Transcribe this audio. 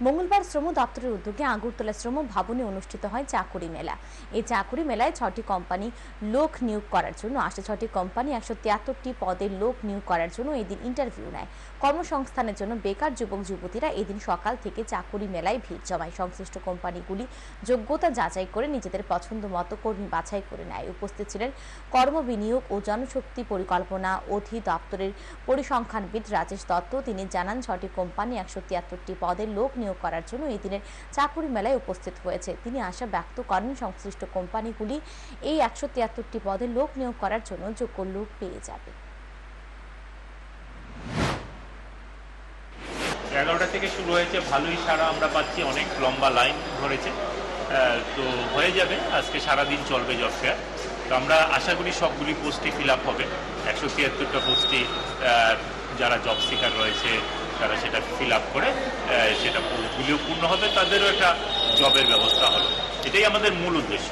মঙ্গলবার শ্রম দপ্তরের উদ্যোগে আগরতলা শ্রম ভবনে অনুষ্ঠিত হয় চাকুরি মেলা। এই চাকুরি মেলায় ছটি কোম্পানি লোক নিয়োগ করার জন্য আসে। ছটি কোম্পানি একশো তিয়াত্তরটি পদে লোক নিয়োগ করার জন্য এদিন ইন্টারভিউ নেয়। কর্মসংস্থানের জন্য বেকার যুবক, যুবতীরা এদিন সকাল থেকে চাকুরি মেলায় ভিড় জমায়। সংশ্লিষ্ট কোম্পানিগুলি যোগ্যতা যাচাই করে নিজেদের পছন্দ মতো কর্মী বাছাই করে নেয়। উপস্থিত ছিলেন কর্মবিনিয়োগ ও জনশক্তি পরিকল্পনা অধিদপ্তরের পরিসংখ্যানবিদ রাজেশ দত্ত। তিনি জানান, ছটি কোম্পানি একশো তিয়াত্তরটি পদের লোক নিয়োগ করার জন্য এই দিনের চাকুরি মেলায় উপস্থিত হয়েছে। তিনি আশা ব্যক্ত করেন সংশ্লিষ্ট কোম্পানিগুলি এই একশো তিয়াত্তরটি পদে লোক নিয়োগ করার জন্য যোগ্য লোক পেয়ে যাবে। এগারোটা থেকে শুরু হয়েছে ভালোই সারা আমরা পাচ্ছি অনেক লম্বা লাইন ধরেছে। তো হয়ে যাবে আজকে সারাদিন চলবে জব ফেয়ার তো আমরা আশা করি সবগুলি পোস্টই ফিল আপ হবে একশো তিয়াত্তরটা পোস্টই আহ, যারা জব সিকার রয়েছে, তারা সেটা ফিল আপ করে সেটা পূর্ণ হবে, তাদেরও একটা জবের ব্যবস্থা হলো। এটাই আমাদের মূল উদ্দেশ্য।